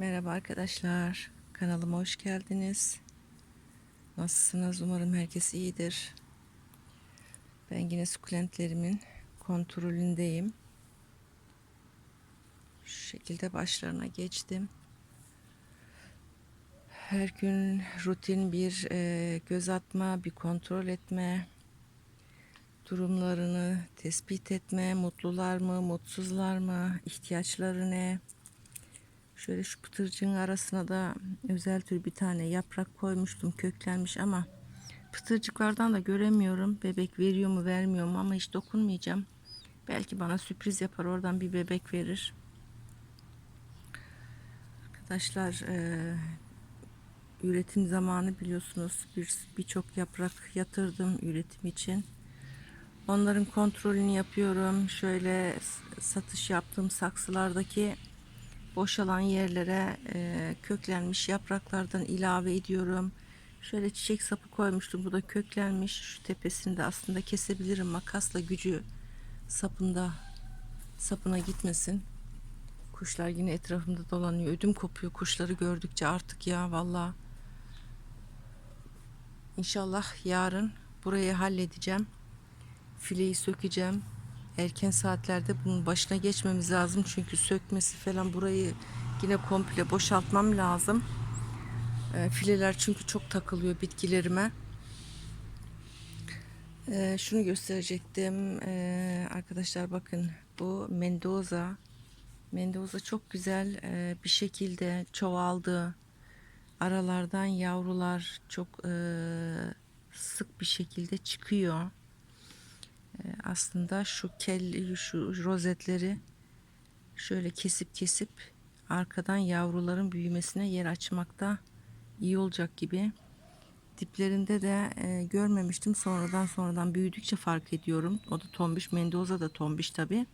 Merhaba arkadaşlar. Kanalıma hoş geldiniz. Nasılsınız? Umarım herkes iyidir. Ben yine sukulentlerimin kontrolündeyim. Şu şekilde başlarına geçtim. Her gün rutin bir e, göz atma, bir kontrol etme, durumlarını tespit etme, mutlular mı, mutsuzlar mı, ihtiyaçları ne? Şöyle şu pıtırcığın arasına da özel tür bir tane yaprak koymuştum köklenmiş ama pıtırcıklardan da göremiyorum. Bebek veriyor mu vermiyor mu ama hiç dokunmayacağım. Belki bana sürpriz yapar oradan bir bebek verir. Arkadaşlar e, üretim zamanı biliyorsunuz bir birçok yaprak yatırdım üretim için. Onların kontrolünü yapıyorum. Şöyle satış yaptığım saksılardaki boşalan yerlere e, köklenmiş yapraklardan ilave ediyorum. Şöyle çiçek sapı koymuştum. Bu da köklenmiş. Şu tepesinde aslında kesebilirim makasla gücü sapında sapına gitmesin. Kuşlar yine etrafımda dolanıyor. Ödüm kopuyor kuşları gördükçe artık ya valla. İnşallah yarın burayı halledeceğim. Fileyi sökeceğim erken saatlerde bunun başına geçmemiz lazım. Çünkü sökmesi falan burayı yine komple boşaltmam lazım. E, fileler çünkü çok takılıyor bitkilerime. E, şunu gösterecektim. E, arkadaşlar bakın bu Mendoza. Mendoza çok güzel e, bir şekilde çoğaldı. Aralardan yavrular çok e, sık bir şekilde çıkıyor aslında şu kel şu rozetleri şöyle kesip kesip arkadan yavruların büyümesine yer açmakta iyi olacak gibi. Diplerinde de e, görmemiştim. Sonradan sonradan büyüdükçe fark ediyorum. O da tombiş. Mendoza da tombiş tabi.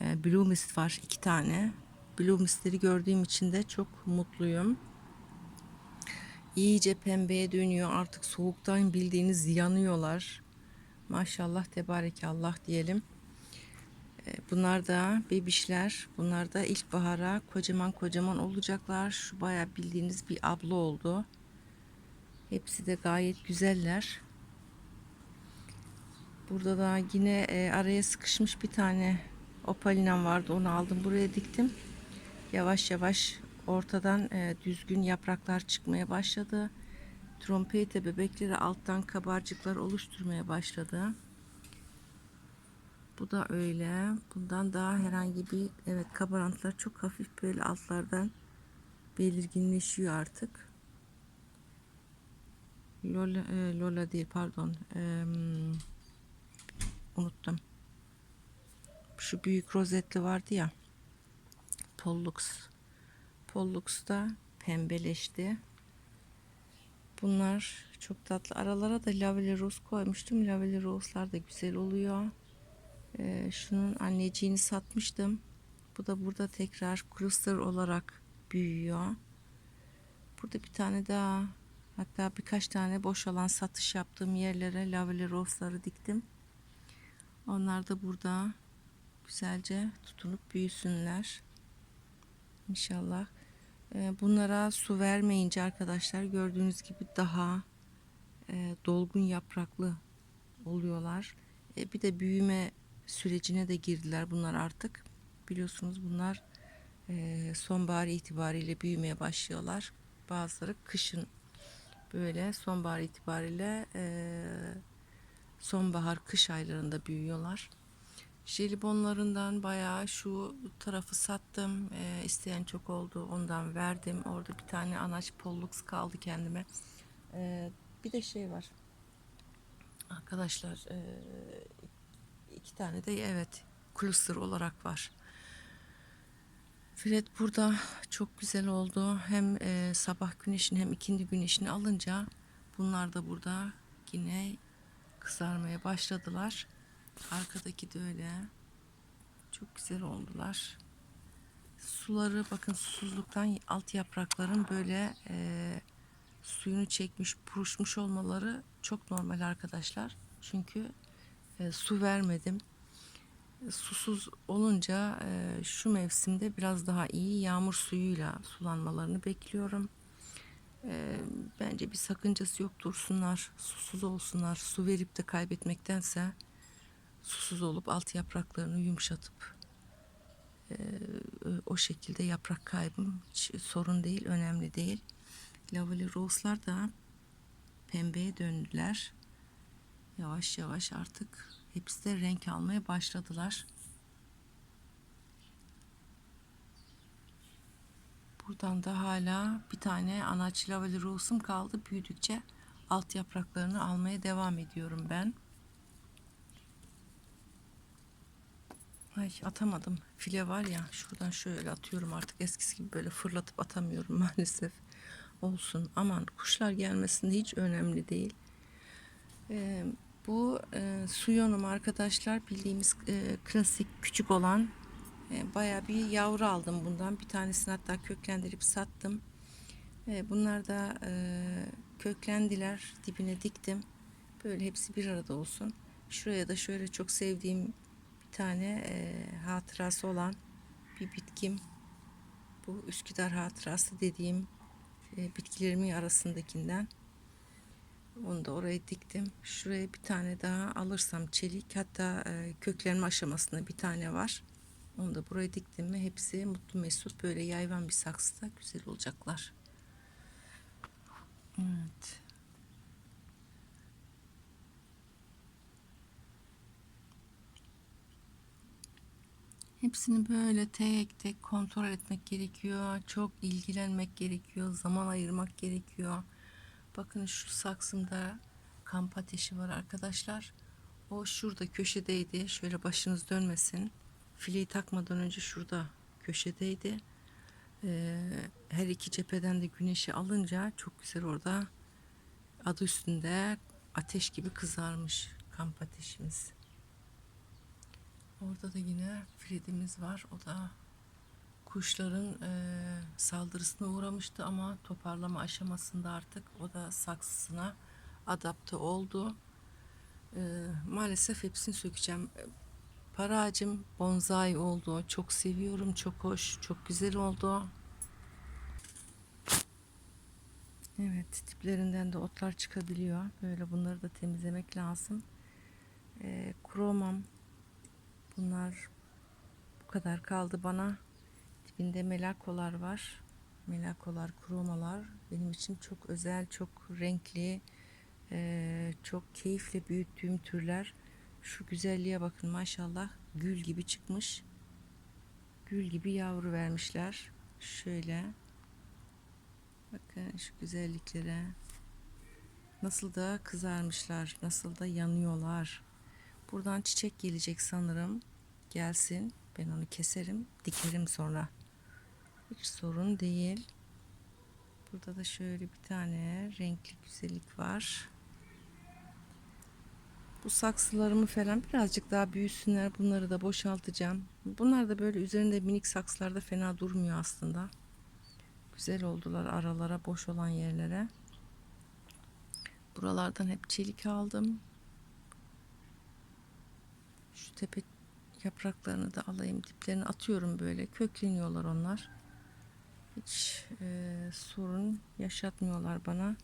E, Blue Mist var iki tane. Blue Mist'leri gördüğüm için de çok mutluyum. İyice pembeye dönüyor. Artık soğuktan bildiğiniz yanıyorlar. Maşallah tebarekallah diyelim. Ee, bunlar da bebişler. Bunlar da ilkbahara kocaman kocaman olacaklar. Şu baya bildiğiniz bir abla oldu. Hepsi de gayet güzeller. Burada da yine e, araya sıkışmış bir tane opalinam vardı. Onu aldım buraya diktim. Yavaş yavaş ortadan e, düzgün yapraklar çıkmaya başladı trompete bebekleri alttan kabarcıklar oluşturmaya başladı. Bu da öyle. Bundan daha herhangi bir evet kabarantlar çok hafif böyle altlardan belirginleşiyor artık. Lola, e, Lola değil pardon. E, unuttum. Şu büyük rozetli vardı ya. Pollux. Pollux da pembeleşti. Bunlar çok tatlı. Aralara da laveli rose koymuştum. Laveli rose'lar da güzel oluyor. Ee, şunun anneciğini satmıştım. Bu da burada tekrar cluster olarak büyüyor. Burada bir tane daha hatta birkaç tane boş alan satış yaptığım yerlere laveli rose'ları diktim. Onlar da burada güzelce tutunup büyüsünler. İnşallah. Ee, bunlara su vermeyince arkadaşlar gördüğünüz gibi daha e, dolgun yapraklı oluyorlar. E, bir de büyüme sürecine de girdiler bunlar artık. Biliyorsunuz bunlar e, sonbahar itibariyle büyümeye başlıyorlar. Bazıları kışın böyle sonbahar itibariyle sonbahar kış aylarında büyüyorlar. Jelibonlarından bayağı şu tarafı sattım. E, isteyen çok oldu. Ondan verdim. Orada bir tane anaç pollux kaldı kendime. E, bir de şey var. Arkadaşlar e, iki tane de evet cluster olarak var. Fred burada çok güzel oldu. Hem e, sabah güneşini hem ikindi güneşini alınca bunlar da burada yine kızarmaya başladılar. Arkadaki de öyle. Çok güzel oldular. Suları bakın susuzluktan alt yaprakların böyle e, suyunu çekmiş, puruşmuş olmaları çok normal arkadaşlar. Çünkü e, su vermedim. susuz olunca e, şu mevsimde biraz daha iyi yağmur suyuyla sulanmalarını bekliyorum. E, bence bir sakıncası yok dursunlar, susuz olsunlar. Su verip de kaybetmektense susuz olup alt yapraklarını yumuşatıp e, o şekilde yaprak kaybım hiç sorun değil, önemli değil. Lavali rose'lar da pembeye döndüler. Yavaş yavaş artık hepsi de renk almaya başladılar. Buradan da hala bir tane anaç lavali rose'um kaldı. Büyüdükçe alt yapraklarını almaya devam ediyorum ben. Ay atamadım. File var ya şuradan şöyle atıyorum artık eskisi gibi böyle fırlatıp atamıyorum maalesef. Olsun aman kuşlar gelmesinde hiç önemli değil. Ee, bu e, suyonum arkadaşlar bildiğimiz e, klasik küçük olan e, baya bir yavru aldım bundan. Bir tanesini hatta köklendirip sattım. E, bunlar da e, köklendiler dibine diktim. Böyle hepsi bir arada olsun. Şuraya da şöyle çok sevdiğim tane e, hatırası olan bir bitkim. Bu Üsküdar hatırası dediğim e, bitkilerimin arasındakinden. Onu da oraya diktim. Şuraya bir tane daha alırsam çelik hatta e, köklenme aşamasında bir tane var. Onu da buraya diktim mi hepsi mutlu mesut böyle yayvan bir saksıda güzel olacaklar. Evet. Hepsini böyle tek tek kontrol etmek gerekiyor. Çok ilgilenmek gerekiyor. Zaman ayırmak gerekiyor. Bakın şu saksımda kamp ateşi var arkadaşlar. O şurada köşedeydi. Şöyle başınız dönmesin. Fileyi takmadan önce şurada köşedeydi. Ee, her iki cepheden de güneşi alınca çok güzel orada adı üstünde ateş gibi kızarmış kamp ateşimiz. Orada da yine Fredimiz var. O da kuşların e, saldırısına uğramıştı ama toparlama aşamasında artık o da saksısına adapte oldu. E, maalesef hepsini sökeceğim. Para ağacım bonsai oldu. Çok seviyorum. Çok hoş. Çok güzel oldu. Evet tiplerinden de otlar çıkabiliyor. Böyle bunları da temizlemek lazım. E, kromam bunlar bu kadar kaldı bana. Dibinde melakolar var. Melakolar, kromalar benim için çok özel, çok renkli, e, çok keyifle büyüttüğüm türler. Şu güzelliğe bakın maşallah gül gibi çıkmış. Gül gibi yavru vermişler. Şöyle. Bakın şu güzelliklere. Nasıl da kızarmışlar, nasıl da yanıyorlar. Buradan çiçek gelecek sanırım. Gelsin. Ben onu keserim, dikerim sonra. Hiç sorun değil. Burada da şöyle bir tane renkli güzellik var. Bu saksılarımı falan birazcık daha büyüsünler. Bunları da boşaltacağım. Bunlar da böyle üzerinde minik saksılarda fena durmuyor aslında. Güzel oldular aralara boş olan yerlere. Buralardan hep çelik aldım. Şu tepe yapraklarını da alayım. Diplerini atıyorum böyle. Kökleniyorlar onlar. Hiç e, sorun yaşatmıyorlar bana.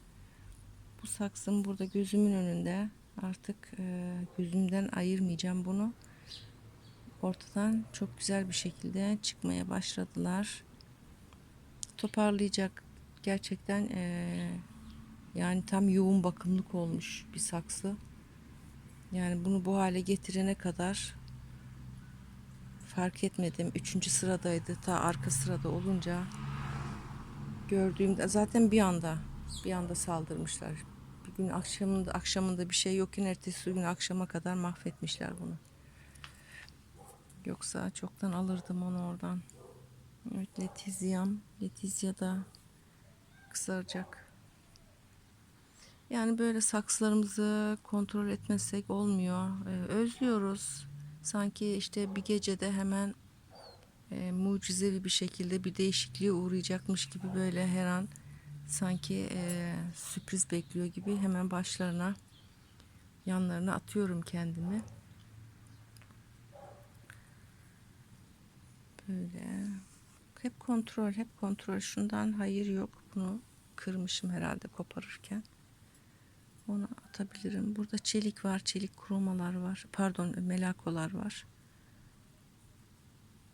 Bu saksım burada gözümün önünde. Artık e, gözümden ayırmayacağım bunu. Ortadan çok güzel bir şekilde çıkmaya başladılar. Toparlayacak gerçekten e, yani tam yoğun bakımlık olmuş bir saksı. Yani bunu bu hale getirene kadar fark etmedim. Üçüncü sıradaydı. Ta arka sırada olunca gördüğümde zaten bir anda bir anda saldırmışlar. Bir gün akşamında akşamında bir şey yokken ertesi gün akşama kadar mahvetmişler bunu. Yoksa çoktan alırdım onu oradan. Evet Letizyam. Letizya da kızaracak. Yani böyle saksılarımızı kontrol etmesek olmuyor. Ee, özlüyoruz. Sanki işte bir gecede hemen e, mucizevi bir şekilde bir değişikliğe uğrayacakmış gibi böyle her an sanki e, sürpriz bekliyor gibi hemen başlarına yanlarına atıyorum kendimi. Böyle. Hep kontrol, hep kontrol. Şundan hayır yok. Bunu kırmışım herhalde koparırken. Onu atabilirim. Burada çelik var, çelik kromalar var. Pardon, melakolar var.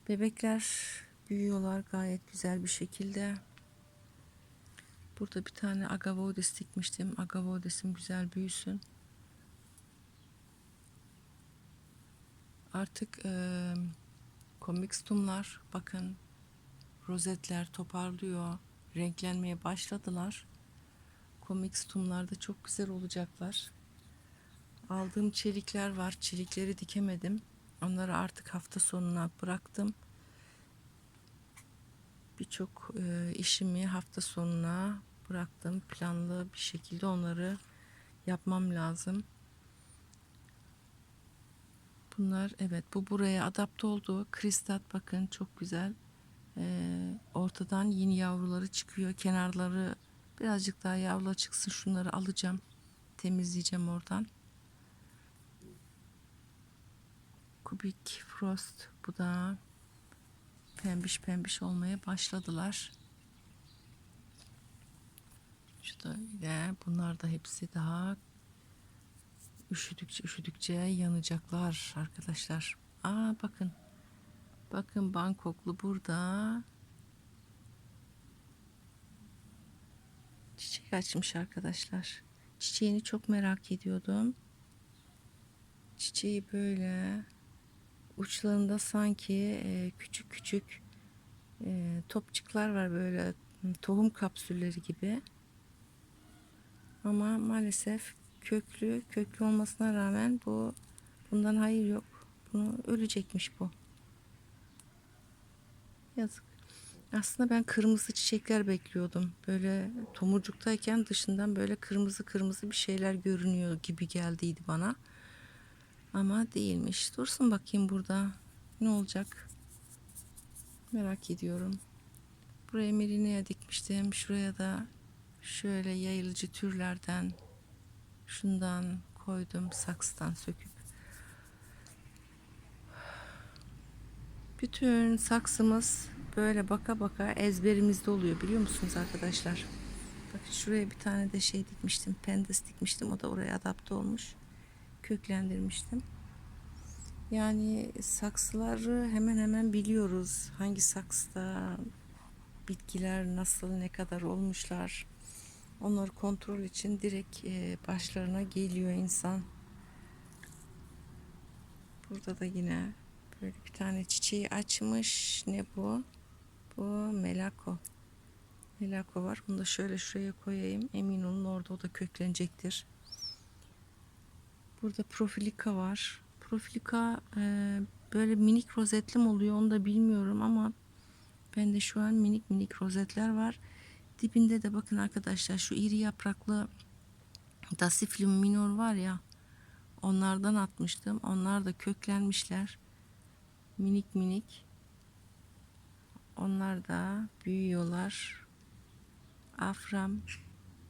Bebekler büyüyorlar gayet güzel bir şekilde. Burada bir tane agavodes dikmiştim. Agavodesim güzel büyüsün. Artık eee komik stumlar bakın rozetler toparlıyor. Renklenmeye başladılar. Komik stumlar da çok güzel olacaklar. Aldığım çelikler var. Çelikleri dikemedim. Onları artık hafta sonuna bıraktım. Birçok e, işimi hafta sonuna bıraktım. Planlı bir şekilde onları yapmam lazım. Bunlar evet bu buraya adapte oldu. Kristat bakın çok güzel. Ee, ortadan yeni yavruları çıkıyor. Kenarları birazcık daha yavrular çıksın. Şunları alacağım. Temizleyeceğim oradan. Kubik Frost bu da pembiş pembiş olmaya başladılar. Şu da öyle. Bunlar da hepsi daha üşüdükçe üşüdükçe yanacaklar arkadaşlar. Aa bakın. Bakın Bangkoklu burada. Çiçek açmış arkadaşlar. Çiçeğini çok merak ediyordum. Çiçeği böyle uçlarında sanki e, küçük küçük e, topçuklar var böyle tohum kapsülleri gibi. Ama maalesef köklü köklü olmasına rağmen bu bundan hayır yok. Bunu ölecekmiş bu. Yazık. Aslında ben kırmızı çiçekler bekliyordum. Böyle tomurcuktayken dışından böyle kırmızı kırmızı bir şeyler görünüyor gibi geldiydi bana. Ama değilmiş. Dursun bakayım burada. Ne olacak? Merak ediyorum. Buraya merinea dikmiştim. Şuraya da şöyle yayılıcı türlerden şundan koydum saksıdan söküp. Bütün saksımız böyle baka baka ezberimizde oluyor biliyor musunuz arkadaşlar? Bakın şuraya bir tane de şey dikmiştim. Pendes dikmiştim. O da oraya adapte olmuş. Köklendirmiştim. Yani saksıları hemen hemen biliyoruz. Hangi saksıda bitkiler nasıl ne kadar olmuşlar. Onları kontrol için direkt e, başlarına geliyor insan. Burada da yine böyle bir tane çiçeği açmış. Ne bu? Bu melako. Melako var. Bunu da şöyle şuraya koyayım. Emin olun orada o da köklenecektir. Burada profilika var. Profilika e, böyle minik rozetli mi oluyor onu da bilmiyorum ama bende şu an minik minik rozetler var. Dibinde de bakın arkadaşlar şu iri yapraklı Dasiflium minor var ya onlardan atmıştım. Onlar da köklenmişler. Minik minik. Onlar da büyüyorlar. Afram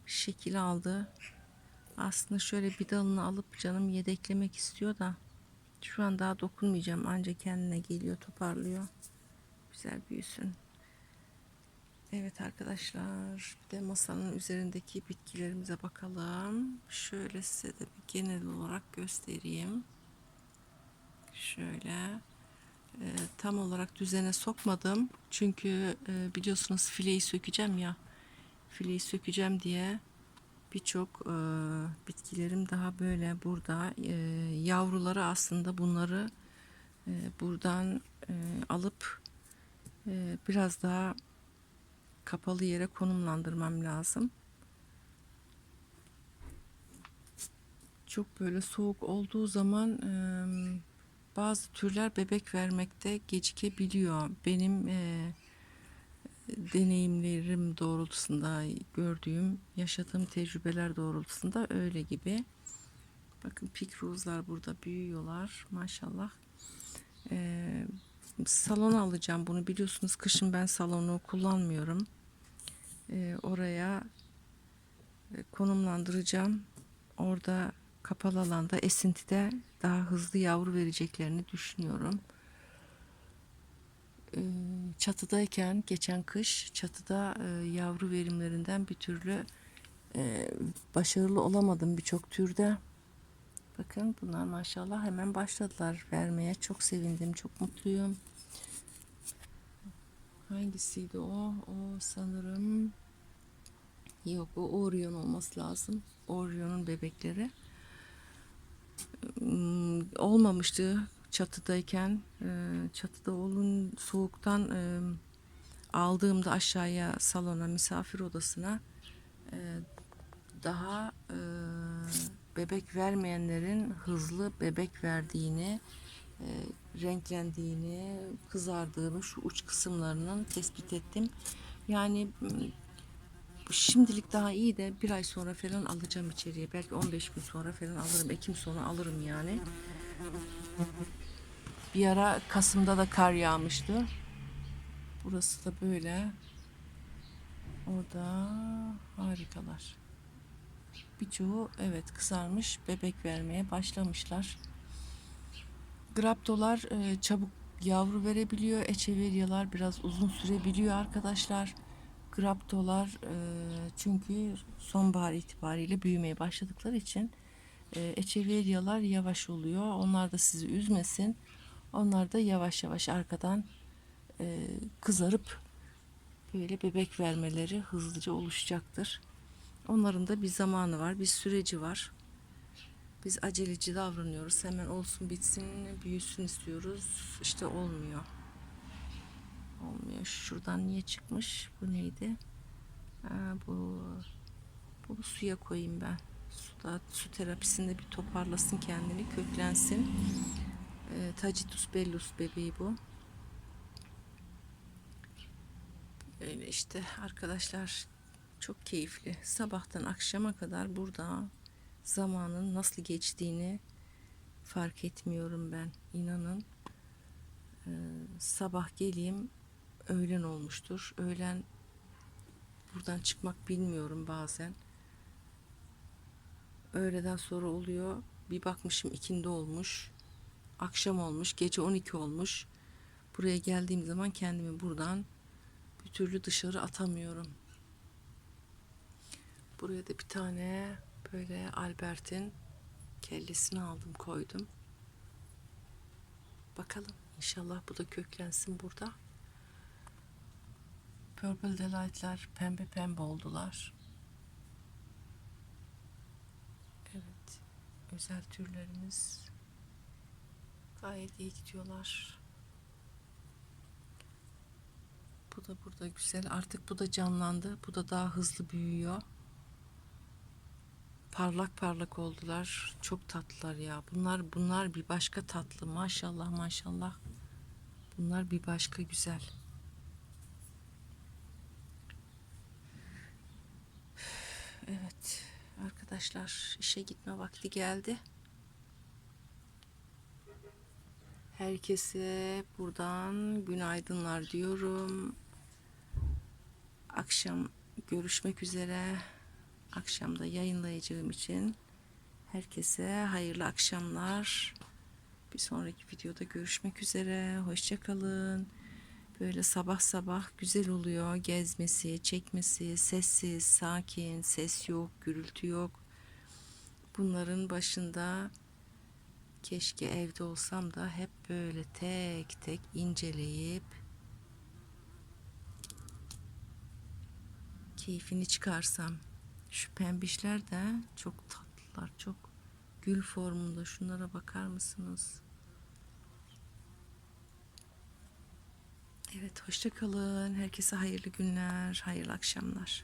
şekil aldı. Aslında şöyle bir dalını alıp canım yedeklemek istiyor da şu an daha dokunmayacağım. Ancak kendine geliyor, toparlıyor. Güzel büyüsün. Evet arkadaşlar, bir de masanın üzerindeki bitkilerimize bakalım. Şöyle size de bir genel olarak göstereyim. Şöyle e, tam olarak düzene sokmadım. Çünkü e, biliyorsunuz fileyi sökeceğim ya. Fileyi sökeceğim diye birçok e, bitkilerim daha böyle burada e, yavruları aslında bunları e, buradan e, alıp e, biraz daha kapalı yere konumlandırmam lazım. Çok böyle soğuk olduğu zaman e, bazı türler bebek vermekte gecikebiliyor. Benim e, deneyimlerim doğrultusunda gördüğüm, yaşadığım tecrübeler doğrultusunda öyle gibi. Bakın pikruzlar burada büyüyorlar maşallah. Ee, salona alacağım bunu biliyorsunuz kışın ben salonu kullanmıyorum. Ee, oraya e, konumlandıracağım. Orada kapalı alanda esintide daha hızlı yavru vereceklerini düşünüyorum. e, çatıdayken geçen kış çatıda e, yavru verimlerinden bir türlü e, başarılı olamadım birçok türde. Bakın bunlar maşallah hemen başladılar vermeye. Çok sevindim, çok mutluyum. Hangisiydi o? O sanırım yok o Orion olması lazım. Orion'un bebekleri. Hmm, olmamıştı çatıdayken. Ee, Çatıda olun soğuktan aldığımda aşağıya salona misafir odasına daha bebek vermeyenlerin hızlı bebek verdiğini, renklendiğini, kızardığını şu uç kısımlarının tespit ettim. Yani şimdilik daha iyi de bir ay sonra falan alacağım içeriye. Belki 15 gün sonra falan alırım. Ekim sonu alırım yani. Bir ara Kasım'da da kar yağmıştı. Burası da böyle. Orada harikalar. Birçoğu evet kızarmış bebek vermeye başlamışlar. Graptolar e, çabuk yavru verebiliyor. Echeveryalar biraz uzun sürebiliyor arkadaşlar. Graptolar e, çünkü sonbahar itibariyle büyümeye başladıkları için e, Echeveryalar yavaş oluyor. Onlar da sizi üzmesin. Onlar da yavaş yavaş arkadan e, kızarıp böyle bebek vermeleri hızlıca oluşacaktır. Onların da bir zamanı var, bir süreci var. Biz aceleci davranıyoruz. Hemen olsun bitsin, büyüsün istiyoruz. İşte olmuyor. Olmuyor. Şuradan niye çıkmış? Bu neydi? Ha, bu bunu suya koyayım ben. Suda, su terapisinde bir toparlasın kendini, köklensin. E, Tacitus bellus bebeği bu. Öyle işte arkadaşlar çok keyifli. Sabahtan akşama kadar burada zamanın nasıl geçtiğini fark etmiyorum ben. İnanın. Ee, sabah geleyim öğlen olmuştur. Öğlen buradan çıkmak bilmiyorum bazen. Öğleden sonra oluyor. Bir bakmışım ikindi olmuş. Akşam olmuş. Gece 12 olmuş. Buraya geldiğim zaman kendimi buradan bir türlü dışarı atamıyorum. Buraya da bir tane böyle Albert'in kellesini aldım koydum. Bakalım inşallah bu da köklensin burada. Purple Delight'lar pembe pembe oldular. Evet. Özel türlerimiz gayet iyi gidiyorlar. Bu da burada güzel. Artık bu da canlandı. Bu da daha hızlı büyüyor. Parlak parlak oldular. Çok tatlılar ya. Bunlar bunlar bir başka tatlı. Maşallah maşallah. Bunlar bir başka güzel. Evet arkadaşlar işe gitme vakti geldi. Herkese buradan günaydınlar diyorum. Akşam görüşmek üzere. Akşamda yayınlayacağım için herkese hayırlı akşamlar. Bir sonraki videoda görüşmek üzere. Hoşçakalın. Böyle sabah sabah güzel oluyor gezmesi, çekmesi, sessiz, sakin, ses yok, gürültü yok. Bunların başında keşke evde olsam da hep böyle tek tek inceleyip keyfini çıkarsam. Şu pembişler de çok tatlılar, çok gül formunda. Şunlara bakar mısınız? Evet, hoşça kalın. Herkese hayırlı günler, hayırlı akşamlar.